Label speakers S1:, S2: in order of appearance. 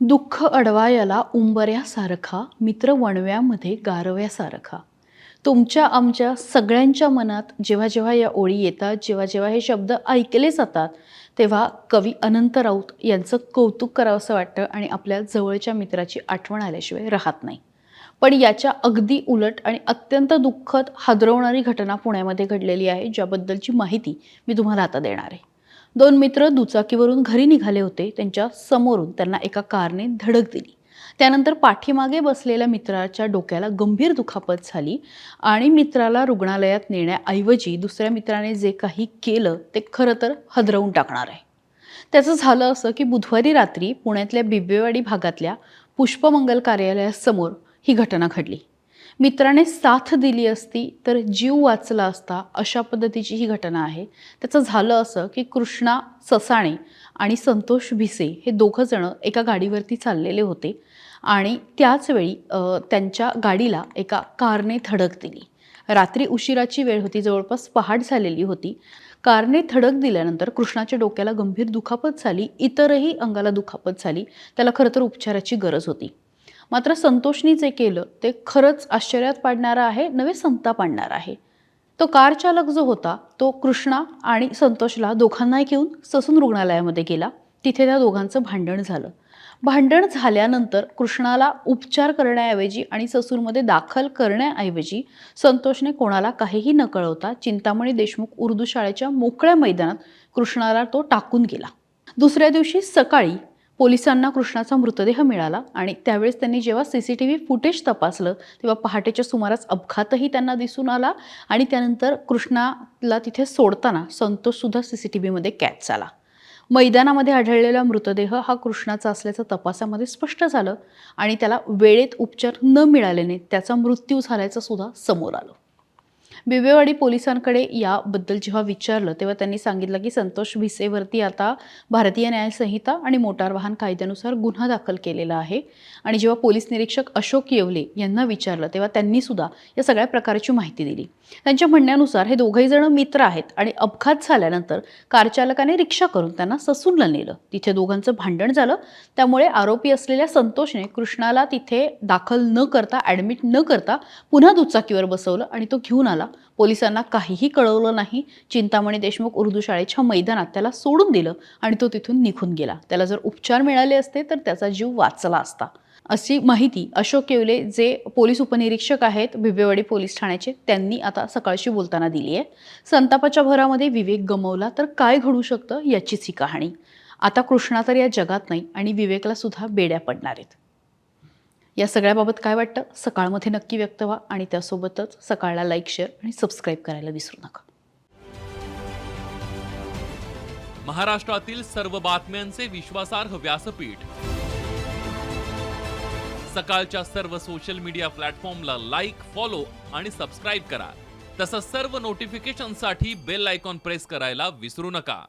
S1: दुःख अडवायला उंबऱ्यासारखा मित्र वणव्यामध्ये गारव्यासारखा. तुमच्या आमच्या सगळ्यांच्या मनात जेव्हा जेव्हा या ओळी येतात जेव्हा जेव्हा हे शब्द ऐकले जातात तेव्हा कवी अनंत राऊत यांचं कौतुक करावंसं वाटतं आणि आपल्या जवळच्या मित्राची आठवण आल्याशिवाय राहत नाही. पण याच्या अगदी उलट आणि अत्यंत दुःखद हादरवणारी घटना पुण्यामध्ये घडलेली आहे ज्याबद्दलची माहिती मी तुम्हाला आता देणार आहे. दोन मित्र दुचाकीवरून घरी निघाले होते. त्यांच्या समोरून त्यांना एका कारने धडक दिली. त्यानंतर पाठीमागे बसलेल्या मित्राच्या डोक्याला गंभीर दुखापत झाली आणि मित्राला रुग्णालयात नेण्याऐवजी दुसऱ्या मित्राने जे काही केलं ते खरं तर हदरवून टाकणार आहे. त्याचं झालं असं की बुधवारी रात्री पुण्यातल्या बिबेवाडी भागातल्या पुष्पमंगल कार्यालयासमोर ही घटना घडली. मित्राने साथ दिली असती तर जीव वाचला असता अशा पद्धतीची ही घटना आहे. त्याचं झालं असं की कृष्णा ससाणे आणि संतोष भिसे हे दोघंजणं एका गाडीवरती चाललेले होते आणि त्याचवेळी त्यांच्या गाडीला एका कारने धडक दिली. रात्री उशिराची वेळ होती जवळपास पहाट झालेली होती. कारने धडक दिल्यानंतर कृष्णाच्या डोक्याला गंभीर दुखापत झाली इतरही अंगाला दुखापत झाली. त्याला खरं तर उपचाराची गरज होती. मात्र संतोषनी जे केलं. ते खरंच आश्चर्यात पाडणारं आहे नवे संताप आणणारं आहे. तो कार चालक जो होता तो कृष्णा आणि संतोषला दोघांनाही घेऊन ससून रुग्णालयामध्ये गेला. तिथे त्या दोघांचं भांडण झालं. भांडण झाल्यानंतर कृष्णाला उपचार करण्याऐवजी आणि ससूरमध्ये दाखल करण्याऐवजी संतोषने कोणाला काहीही न कळवता चिंतामणी देशमुख उर्दू शाळेच्या मोकळ्या मैदानात कृष्णाला तो टाकून गेला. दुसऱ्या दिवशी सकाळी पोलिसांना कृष्णाचा मृतदेह मिळाला आणि त्यावेळेस त्यांनी जेव्हा C C T V footage तपासलं तेव्हा पहाटेच्या सुमारास अपघातही त्यांना दिसून आला आणि त्यानंतर कृष्णाला तिथे सोडताना संतोषसुद्धा सी सी टी व्हीमध्ये कॅच झाला. मैदानामध्ये आढळलेला मृतदेह हा कृष्णाचा असल्याचं तपासामध्ये स्पष्ट झालं आणि त्याला वेळेत उपचार न मिळाल्याने त्याचा मृत्यू झाल्याचं सुद्धा समोर आलं. बिबेवाडी पोलिसांकडे याबद्दल जेव्हा विचारलं तेव्हा त्यांनी सांगितलं की संतोष भिसेवरती आता भारतीय न्यायसंहिता आणि मोटार वाहन कायद्यानुसार गुन्हा दाखल केलेला आहे. आणि जेव्हा पोलीस निरीक्षक अशोक येवले यांना विचारलं तेव्हा त्यांनी सुद्धा या सगळ्या प्रकारची माहिती दिली. त्यांच्या म्हणण्यानुसार हे दोघही जण मित्र आहेत आणि अपघात झाल्यानंतर कारचालकाने रिक्षा करून त्यांना ससूनला नेलं. तिथे दोघांचं भांडण झालं. त्यामुळे आरोपी असलेल्या संतोषने कृष्णाला तिथे दाखल न करता ॲडमिट न करता पुन्हा दुचाकीवर बसवलं आणि तो घेऊन आला. पोलिसांना काहीही कळवलं नाही. चिंतामणी देशमुख उर्दू शाळेच्या मैदानात त्याला सोडून दिलं आणि तो तिथून निघून गेला. त्याला जर उपचार मिळाले असते तर त्याचा जीव वाचला असता. अशी माहिती अशोक केवले जे पोलीस उपनिरीक्षक आहेत बिबेवाडी पोलीस ठाण्याचे त्यांनी आता सकाळशी बोलताना दिली आहे. संतापाच्या भरामध्ये विवेक गमवला तर काय घडू शकतं याचीच ही कहाणी. आता कृष्णा तर या जगात नाही आणि विवेकला सुद्धा बेड्या पडणार आहेत. या सगळ्याबाबत काय वाटतं? सकाळमध्ये नक्की व्यक्त व्हा आणि त्यासोबतच सकाळला लाईक शेअर आणि सबस्क्राईब करायला विसरू नका.
S2: महाराष्ट्रातील सर्व बातम्यांचे विश्वासार्ह व्यासपीठ. सकाळच्या सर्व सोशल मीडिया प्लॅटफॉर्मला लाईक फॉलो आणि सबस्क्राईब करा. तसंच सर्व नोटिफिकेशनसाठी बेल आयकॉन प्रेस करायला विसरू नका.